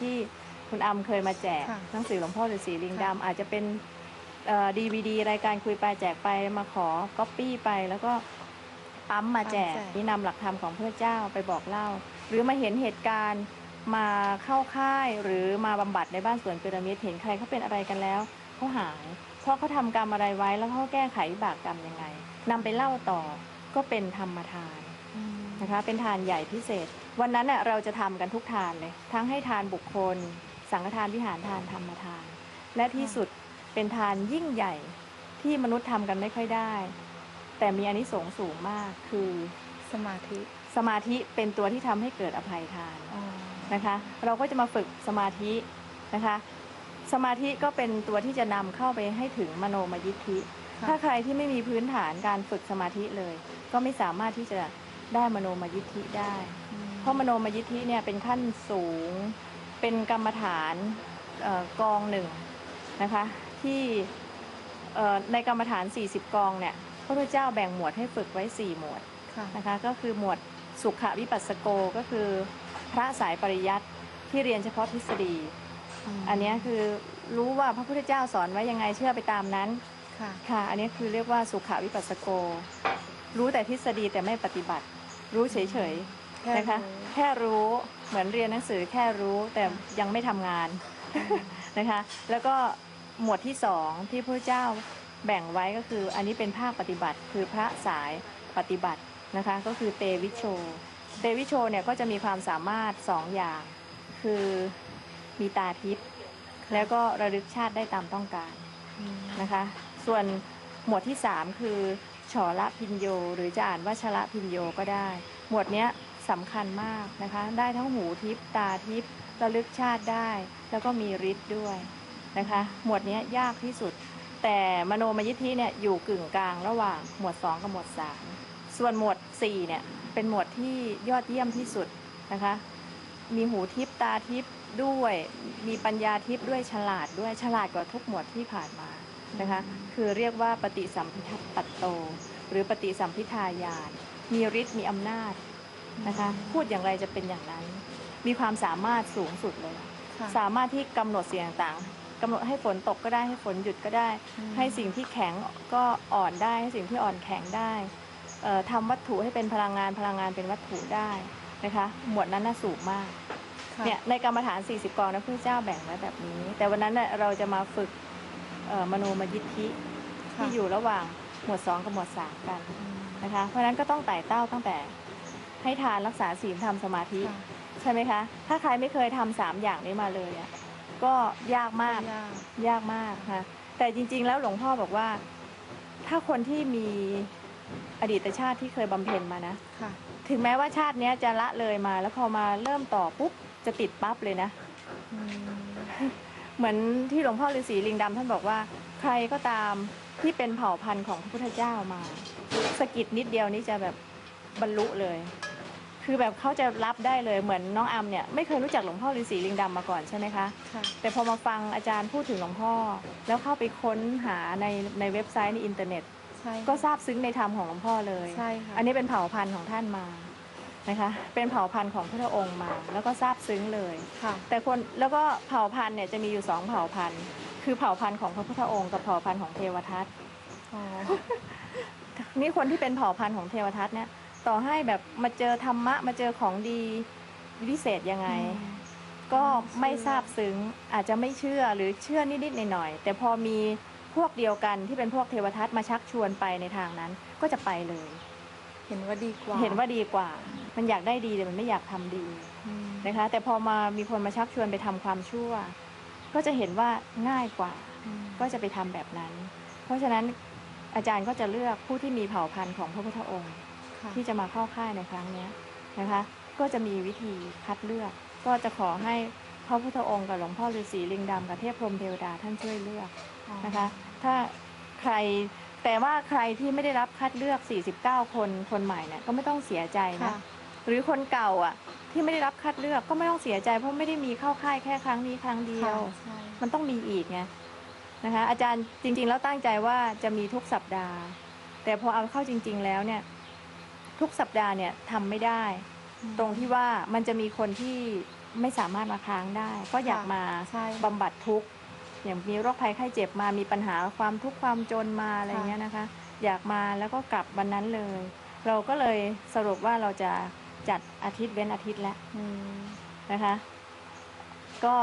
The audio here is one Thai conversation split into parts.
ที่คุณอำเคยมาแจกค่ะ หนังสือหลวงพ่อฤาษีลิงค่ะดำอาจจะเป็นดีวีดีรายการคุยไปแจกไปมาขอก๊อปปี้ไป แล้วก็ปั๊มมาแจก นี่นำหลักธรรมของพระเจ้าไปบอกเล่า หรือมาเห็นเหตุการณ์มาเข้าค่ายหรือมาบำบัดในบ้านสวนพีระมิดเห็นใครเขาเป็นอะไรกันแล้วเขาหาย เพราะเขาทำกรรมอะไรไว้แล้วเขาแก้ไขวิบากกรรมยังไงนำไปเล่าต่อก็เป็นธรรมทาน อืม นะคะเป็นทานใหญ่พิเศษ วันนั้นน่ะเราจะทำกันทุกทานเลย ทั้งให้ทานบุคคล สังฆทานวิหารทานธรรมทาน และที่สุดเป็นทานยิ่งใหญ่ที่มนุษย์ทำกันไม่ค่อยได้ แต่มีอานิสงส์สูงมากคือสมาธิสมาธิเป็นตัวที่ทำให้เกิดอภัยทานอ๋อนะคะ เราก็จะมาฝึกสมาธินะคะ สมาธิก็เป็นตัวที่จะนำเข้าไปให้ถึงมโนมยิทธิ ถ้าใครที่ไม่มีพื้นฐานการฝึกสมาธิเลย ก็ไม่สามารถที่จะได้มโนมยิทธิได้อืมเพ ราะมโนมยิทธิเนี่ยเป็นขั้นสูง เป็นกรรมฐานเออกองหนึ่งนะคะที่เอ่อในกรรมฐาน 40 กองเนี่ยพระพุทธเจ้าแบ่งหมวดให้ฝึกไว้ 4 หมวดค่ะนะคะก็คือหมวดสุขวิปัสสโกก็คือพระสายปริยัติที่เรียนเฉพาะทฤษฎี อันเนี้ยคือรู้ว่าพระพุทธเจ้าสอนไว้ยังไงเชื่อไปตามนั้นค่ะค่ะอันนี้คือเรียกว่าสุขวิปัสสโก รู้แต่ทฤษฎีแต่ไม่ปฏิบัติ รู้เฉยๆ นะคะ แค่รู้เหมือนเรียนหนังสือแค่รู้แต่ยังไม่ทำงานนะคะ แล้วก็หมวดที่สองที่พระเจ้าแบ่งไว้ก็คือ อันนี้เป็นภาคปฏิบัติคือพระสายปฏิบัตินะคะ ก็คือเตวิโช เตวิโชเนี่ยก็จะมีความสามารถสองอย่าง คือมีตาทิพย์แล้วก็ระลึกชาติได้ตามต้องการอืมนะคะ ส่วนหมวดที่3คือฉอละพินโย หรือจะอ่านว่าชละพินโยก็ได้ หมวดเนี้ย สำคัญมากนะคะ ได้ทั้งหูทิพตาทิพระลึกชาติได้ แล้วก็มีฤทธิ์ด้วยนะคะ หมวดนี้ยากที่สุด แต่มโนมยิทธิเนี่ยอยู่กึ่งกลางระหว่างหมวด 2 กับหมวด 3 ส่วนหมวด4เนี่ยเป็นหมวดที่ยอดเยี่ยมที่สุดนะคะ มีหูทิพตาทิพด้วย มีปัญญาทิพด้วยฉลาดด้วยฉลาดกว่าทุกหมวดที่ผ่านมานะคะ คือเรียกว่าปฏิสัมพิทัตโต หรือปฏิสัมพิทายาน มีฤทธิ์มีอำนาจ นะคะ พูดอย่างไรจะเป็นอย่างนั้น มีความสามารถสูงสุดเลย ค่ะสามารถที่กำหนดเสียงต่างๆกำหนดให้ฝนตกก็ได้ให้ฝนหยุดก็ได้ อืม ให้สิ่งที่แข็งก็อ่อนได้ให้สิ่งที่อ่อนแข็งได้เอ่อทำวัตถุให้เป็นพลังงานพลังงานเป็นวัตถุได้นะคะ หมวดนั้นน่าสูงมาก ค่ะเนี่ยในกรรมฐาน 40 กองนะพระเจ้าแบ่งไว้แบบนี้ แต่วันนั้นเน่ยเราจะมาฝึกเอ่อมโนมยิทธิค่ะที่อยู่ระหว่างหมวด 2 กับหมวด 3 กันอืมนะคะ เพราะฉะนั้นก็ต้องไต่เต้าตั้งแต่ ให้ทานรักษาศีลทำสมาธิค่ะใช่ไหมคะ ถ้าใครไม่เคยทำสามอย่างนี้มาเลยอะก็ยากมาก ยากยากมากค่ะแต่จริง ๆ แล้วหลวงพ่อบอกว่า ถ้าคนที่มีอดีตชาติที่เคยบำเพ็ญมานะ ค่ะ ถึงแม้ว่าชาติเนี้ยจะละเลยมา แล้วพอมาเริ่มต่อปุ๊บจะติดปั๊บเลยนะ อืม เหมือนที่หลวงพ่อฤาษีลิงดำท่านบอกว่า ใครก็ตามที่เป็นเผ่าพันธุ์ของพระพุทธเจ้ามาสะกิดนิดเดียวนี่จะแบบบรรลุเลย คือแบบเขาจะรับได้เลยเหมือนน้องอัมเนี่ยไม่เคยรู้จักหลวงพ่อฤาษีลิงดำมาก่อนใช่ไหมคะค่ะ แต่พอมาฟังอาจารย์พูดถึงหลวงพ่อ แล้วเข้าไปค้นหาในในเว็บไซต์ในอินเทอร์เน็ต ใช่ก็ทราบซึ้งในธรรมของหลวงพ่อเลยใช่ค่ะ อันนี้เป็นเผ่าพันธุ์ของท่านมานะคะ เป็นเผ่าพันธุ์ของพระองค์มา แล้วก็ทราบซึ้งเลย ค่ะ แต่คนแล้วก็เผ่าพันธุ์เนี่ยจะมีอยู่สองเผ่าพันธุ์ คือเผ่าพันธุ์ของพระพุทธองค์กับเผ่าพันธุ์ของเทวทัต อ๋อ นี่คนที่เป็นเผ่าพันธุ์ของเทวทัตเนี่ย ต่อให้แบบมาเจอธรรมะ มาเจอของดีวิเศษยังไง ก็ไม่ทราบซึ้งอาจจะไม่เชื่อหรือเชื่อนิดๆหน่อยๆแต่พอมีพวกเดียวกันที่เป็นพวกเทวทัตมาชักชวนไปในทางนั้น ก็จะไปเลย เห็นว่าดีกว่า เห็นว่าดีกว่า มันอยากได้ดีแต่มันไม่อยากทำดีอืมนะคะ แต่พอมามีคนมาชักชวนไปทำความชั่ว ก็จะเห็นว่าง่ายกว่าอืมก็จะไปทำแบบนั้น เพราะฉะนั้นอาจารย์ก็จะเลือกผู้ที่มีเผ่าพันธุ์ของพระพุทธองค์ค่ะ ที่จะมาเข้าค่ายในครั้งเนี้ยนะคะ ก็จะมีวิธีคัดเลือก ก็จะขอให้พระพุทธองค์กับหลวงพ่อฤาษีลิงดำกับเทพพรหมเทวดาท่านช่วยเลือกอ๋อนะคะ ถ้าใครแต่ว่าใครที่ไม่ได้รับคัดเลือก 49 คนคนใหม่เนี่ยก็ไม่ต้องเสียใจนะค่ะหรือคนเก่าอะ ที่ไม่ได้รับคัดเลือกก็ไม่ต้องเสียใจ เพราะไม่ได้มีเข้าค่ายแค่ครั้งนี้ครั้งเดียวค่ะใช่มันต้องมีอีกไงนะคะ อาจารย์จริง ๆ แล้วตั้งใจว่าจะมีทุกสัปดาห์ แต่พอเอาเข้าจริง ๆ แล้วเนี่ย ทุกสัปดาห์เนี่ยทำไม่ได้ ตรงที่ว่ามันจะมีคนที่ไม่สามารถมาค้างได้ ก็อยากมาใช่บำบัดทุกข์อย่างมีโรคภัยไข้เจ็บมามีปัญหาความทุกข์ความจนมาอะไรเงี้ยนะคะ อยากมาแล้วก็กลับวันนั้นเลย เราก็เลยสรุปว่าเราจะจัดอาทิตย์เว้นอาทิตย์แล้วอืมนะคะ ก็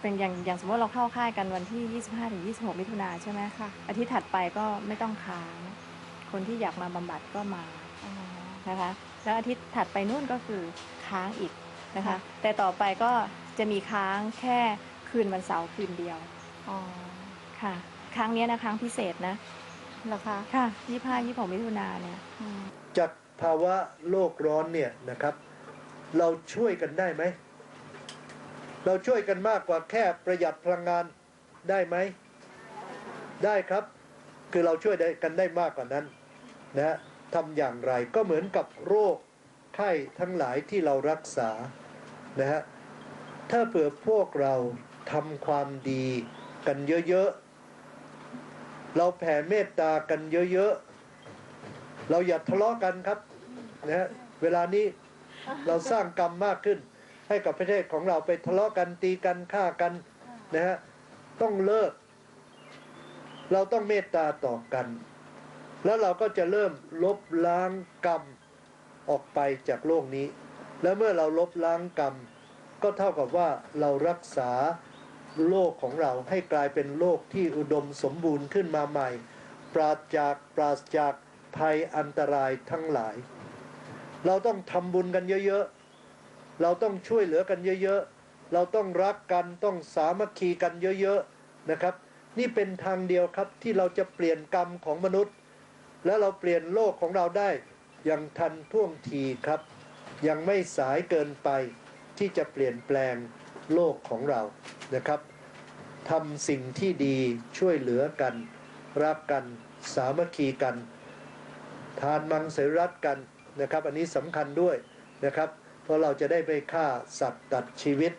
เป็นอย่างอย่างสมมติเราเข้าค่ายกันวันที่ 25ถึง26 มิถุนาใช่ไหมค่ะอาทิตย์ถัดไปก็ไม่ต้องค้าง คนที่อยากมาบำบัดก็มาอ๋อนะคะ แล้วอาทิตย์ถัดไปนู่นก็คือค้างอีกนะคะค่ะแต่ต่อไปก็จะมีค้างแค่คืนวันเสาร์คืนเดียวอ๋อค่ะ ครั้งเนี้ยนะครั้งพิเศษนะเหรอคะค่ะ25 26มิถุนาเนี่ยอืมจากภาวะโลกร้อนเนี่ยนะครับ เราช่วยกันได้ไหม เราช่วยกันมากกว่าแค่ประหยัดพลังงานได้ไหม ได้ครับ คือเราช่วยได้กันได้มากกว่านั้น นะฮะทำอย่างไรก็เหมือนกับโรคไข้ทั้งหลายที่เรารักษานะฮะถ้าเผื่อพวกเราทำความดีกันเยอะๆ เราแผ่เมตตากันเยอะๆ เราอย่าทะเลาะกันครับนะฮะเวลานี้เราสร้างกรรมมากขึ้น ให้กับประเทศของเราไปทะเลาะกันตีกันฆ่ากันนะฮะต้องเลิก เราต้องเมตตาต่อกัน แล้วเราก็จะเริ่มลบล้างกรรมออกไปจากโลกนี้ แล้วเมื่อเราลบล้างกรรม ก็เท่ากับว่าเรารักษาโลกของเราให้กลายเป็นโลกที่อุดมสมบูรณ์ขึ้นมาใหม่ ปราศจากปราศจากภัยอันตรายทั้งหลาย เราต้องทำบุญกันเยอะๆ เราต้องช่วยเหลือกันเยอะๆ เราต้องรักกันต้องสามัคคีกันเยอะๆนะครับ นี่เป็นทางเดียวครับที่เราจะเปลี่ยนกรรมของมนุษย์ และเราเปลี่ยนโลกของเราได้อย่างทันท่วงทีครับ ยังไม่สายเกินไปที่จะเปลี่ยนแปลงโลกของเรานะครับทำสิ่งที่ดีช่วยเหลือกัน รักกันสามัคคีกัน ทานมังสวิรัตกันนะครับ อันนี้สำคัญด้วยนะครับ เพราะเราจะได้ไม่ฆ่าสัตว์ตัดชีวิต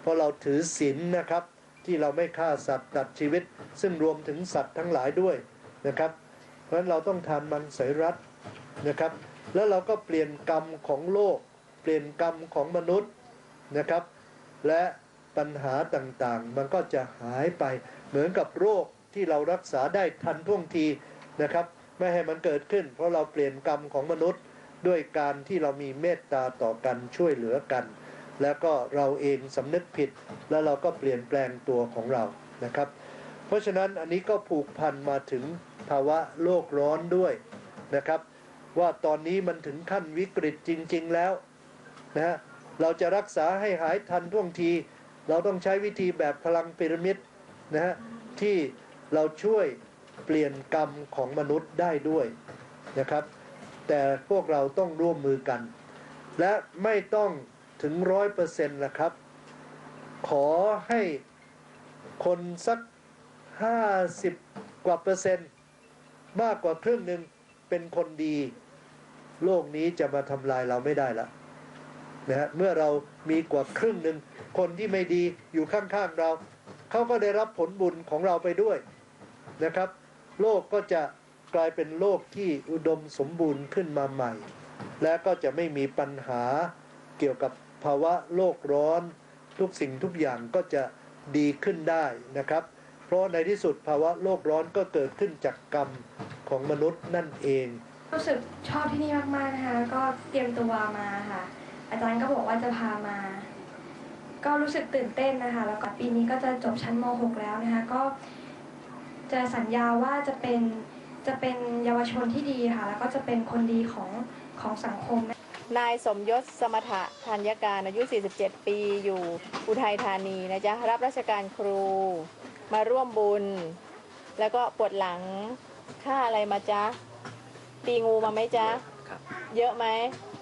เพราะเราถือศีลนะครับ ที่เราไม่ฆ่าสัตว์ตัดชีวิต ซึ่งรวมถึงสัตว์ทั้งหลายด้วยนะครับ เพราะฉะนั้นเราต้องทานมังสวิรัตนะครับ แล้วเราก็เปลี่ยนกรรมของโลก เปลี่ยนกรรมของมนุษย์นะครับ และปัญหาต่างๆ มันก็จะหายไปเหมือนกับโรคที่เรารักษาได้ทันท่วงทีนะครับ ไม่ให้มันเกิดขึ้น เพราะเราเปลี่ยนกรรมของมนุษย์ด้วยการที่เรามีเมตตาต่อกันช่วยเหลือกัน แล้วก็เราเองสำนึกผิด แล้วเราก็เปลี่ยนแปลงตัวของเรานะครับ เพราะฉะนั้นอันนี้ก็ผูกพันมาถึงภาวะโลกร้อนด้วยนะครับ ว่าตอนนี้มันถึงขั้นวิกฤตจริง ๆแล้วนะฮะเราจะรักษาให้หายทันท่วงที เราต้องใช้วิธีแบบพลังพีระมิดนะฮะที่เราช่วยเปลี่ยนกรรมของมนุษย์ได้ด้วยนะครับ แต่พวกเราต้องร่วมมือกัน และไม่ต้องถึงร้อยเปอร์เซ็นต์ละครับ ขอให้คนสัก ห้าสิบกว่าเปอร์เซ็นต์ มากกว่าครึ่งหนึ่งเป็นคนดี โลกนี้จะมาทำลายเราไม่ได้ละนะฮะเมื่อเรามีกว่าครึ่งหนึ่งคนที่ไม่ดีอยู่ข้างๆเรา เขาก็ได้รับผลบุญของเราไปด้วยนะครับ โลกก็จะกลายเป็นโลกที่อุดมสมบูรณ์ขึ้นมาใหม่ และก็จะไม่มีปัญหาเกี่ยวกับภาวะโลกร้อน ทุกสิ่งทุกอย่างก็จะดีขึ้นได้นะครับ เพราะในที่สุดภาวะโลกร้อนก็เกิดขึ้นจากกรรมของมนุษย์นั่นเอง รู้สึกชอบที่นี่มากๆนะคะแล้วก็เตรียมตัวมาค่ะ อาจารย์ก็บอกว่าจะพามา ก็รู้สึกตื่นเต้นนะคะ แล้วก็ปีนี้ก็จะจบชั้นม .6 แล้วนะคะก็ จะสัญญาว่าจะเป็นจะเป็นเยาวชนที่ดีค่ะ แล้วก็จะเป็นคนดีของของสังคมนายสมยศสมถะธัญการอายุ 47 ปีอยู่อุทัยธานีนะจ๊ะรับราชการครู มาร่วมบุญ แล้วก็ปวดหลังค่าอะไรมาจ๊ะ ตีงูมาไหมจ๊ะ ครับเยอะไหม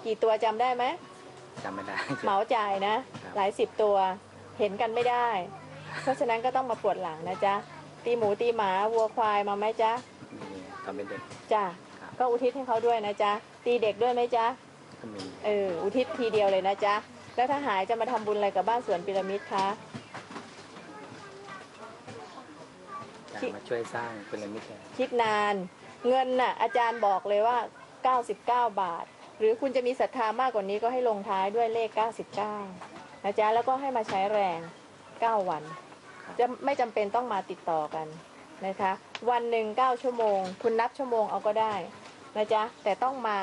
กี่ตัวจำได้ไหม จำไม่ได้ เหมาจ่ายนะ ครับ หลายสิบตัว เห็นกันไม่ได้ เพราะฉะนั้นก็ต้องมาปวดหลังนะจ๊ะ ตีหมูตีหมาวัวควายมาไหมจ๊ะมีตอนเป็นเด็ก จ้ะครับ ก็อุทิศให้เขาด้วยนะจ๊ะ ตีเด็กด้วยไหมจ๊ะ ก็มีเออ อุทิศทีเดียวเลยนะจ๊ะ แล้วถ้าหายจะมาทำบุญอะไรกับบ้านสวนพีระมิดคะ อยากมาช่วยสร้างพีระมิดเนี่ยคิดนานเงินน่ะอาจารย์บอกเลยว่า 99 บาท หรือคุณจะมีศรัทธามากกว่านี้ก็ให้ลงท้ายด้วยเลข 99นะจ๊ะแล้วก็ให้มาใช้แรง 9 วัน จะไม่จำเป็นต้องมาติดต่อกันนะคะ วันหนึ่ง9ชั่วโมง คุณนับชั่วโมงเอาก็ได้นะจ๊ะแต่ต้องมา